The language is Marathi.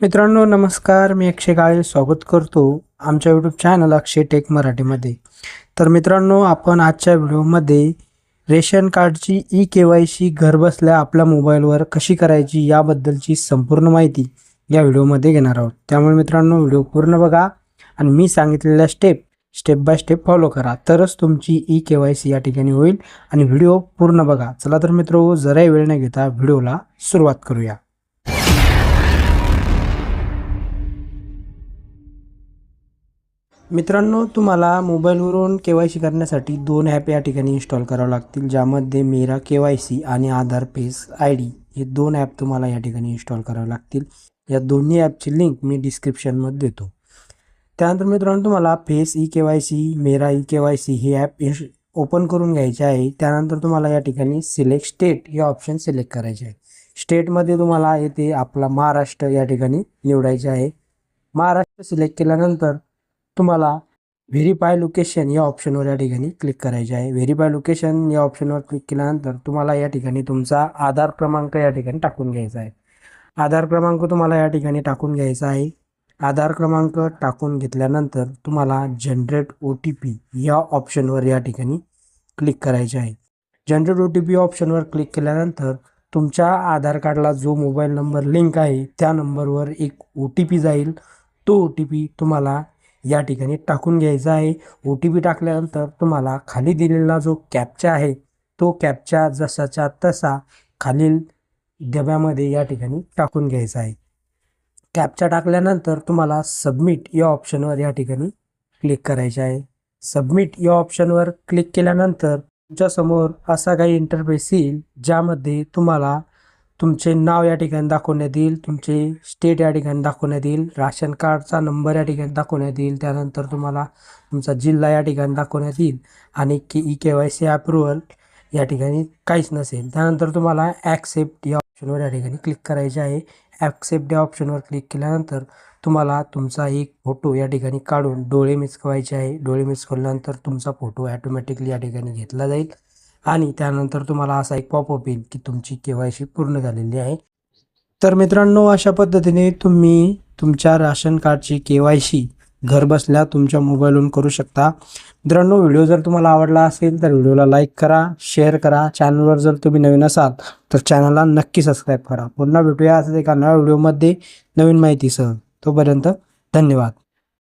मित्रांनो नमस्कार. मी अक्षय काळे स्वागत करतो आमच्या यूट्यूब चॅनल अक्षय टेक मराठीमध्ये. तर मित्रांनो आपण आजच्या व्हिडिओमध्ये रेशन कार्डची ई के वाय सी घरबसल्या आपल्या मोबाईलवर कशी करायची याबद्दलची संपूर्ण माहिती या व्हिडिओमध्ये घेणार आहोत. त्यामुळे मित्रांनो व्हिडिओ पूर्ण बघा आणि मी सांगितलेल्या step step by step follow करा. तरच तुमची ई के वाय सी या ठिकाणी होईल आणि व्हिडिओ पूर्ण बघा. चला तर मित्र जराही वेळ न घेता व्हिडिओला सुरुवात करूया. मित्रांनो तुम्हाला मोबाईलवरून के वाय सी करण्यासाठी दोन ॲप या ठिकाणी इन्स्टॉल करावं लागतील ज्यामध्ये मेरा के वाय सी आणि आधार पेस आय डी हे दोन ॲप तुम्हाला या ठिकाणी इन्स्टॉल करावे लागतील. या दोन्ही ॲपची लिंक मी डिस्क्रिप्शनमध्ये देतो. त्यानंतर मित्रांनो तुम्हाला face E K Y C Mera E K Y C हे ॲप इन्श ओपन करून घ्यायचे आहे. त्यानंतर तुम्हाला या ठिकाणी सिलेक्ट स्टेट हे ऑप्शन सिलेक्ट करायचे आहे. स्टेटमध्ये तुम्हाला येथे आपला महाराष्ट्र या ठिकाणी निवडायचे आहे. महाराष्ट्र सिलेक्ट केल्यानंतर तुम्हाला व्हेरीफाय लोकेशन या ऑप्शनवर या ठिकाणी क्लिक करायचे आहे. व्हेरीफाय लोकेशन या ऑप्शनवर क्लिक केल्यानंतर तुम्हाला या ठिकाणी तुमचा आधार क्रमांक या ठिकाणी टाकून घ्यायचा आहे. आधार क्रमांक तुम्हाला या ठिकाणी टाकून घ्यायचा आहे. आधार क्रमांक टाकून घेतल्यानंतर तुम्हाला जनरेट ओ टी पी या ऑप्शनवर या ठिकाणी क्लिक करायचे आहे. जनरेट ओ टी पी ऑप्शनवर क्लिक केल्यानंतर तुमच्या आधार कार्डला जो मोबाईल नंबर लिंक आहे त्या नंबरवर एक ओ टी पी जाईल. तो ओ टी पी तुम्हाला या ठिकाणी टाकून घ्यायचा आहे. ओ टी पी टाकल्यानंतर तुम्हाला खाली दिलेला जो कॅपचा आहे तो कॅपचा जसाच्या तसा खालील डब्यामध्ये या ठिकाणी टाकून घ्यायचा आहे. कॅपचा टाकल्यानंतर तुम्हाला सबमिट या ऑप्शनवर या ठिकाणी क्लिक करायचे आहे. सबमिट या ऑप्शनवर क्लिक केल्यानंतर तुमच्यासमोर असा काही इंटरफेस येईल ज्यामध्ये तुम्हाला तुमचे नाव या ठिकाणी दाखवण्यात येईल तुमचे स्टेट या ठिकाणी दाखवण्यात येईल राशन कार्डचा नंबर या ठिकाणी दाखवण्यात येईल त्यानंतर तुम्हाला तुमचा जिल्हा या ठिकाणी दाखवण्यात येईल आणि K E K Y C approval या ठिकाणी काहीच नसेल. त्यानंतर तुम्हाला ॲक्सेप्ट या ऑप्शनवर या ठिकाणी क्लिक करायचे आहे. ॲक्सेप्ट या ऑप्शनवर क्लिक केल्यानंतर तुम्हाला तुमचा एक फोटो या ठिकाणी काढून डोळे मिचकवायचे आहे. डोळे मिचकवल्यानंतर तुमचा फोटो ॲटोमॅटिकली या ठिकाणी घेतला जाईल. आणि त्यानंतर तुम्हाला असा एक पॉपअप येईल की तुमची के वाय सी पूर्ण झालेली आहे. तर मित्रांनो अशा पद्धतीने तुम्ही तुमच्या राशन कार्डची के वाय सी घरबसल्या तुमच्या मोबाईलवरून करू शकता. मित्रांनो व्हिडिओ जर तुम्हाला आवडला असेल तर व्हिडिओला लाईक करा शेअर करा. चॅनलवर जर तुम्ही नवीन असाल तर चॅनलला नक्की सबस्क्राईब करा. पुन्हा भेटूया असं एका नव्या व्हिडिओमध्ये नवीन माहितीसह. तोपर्यंत धन्यवाद.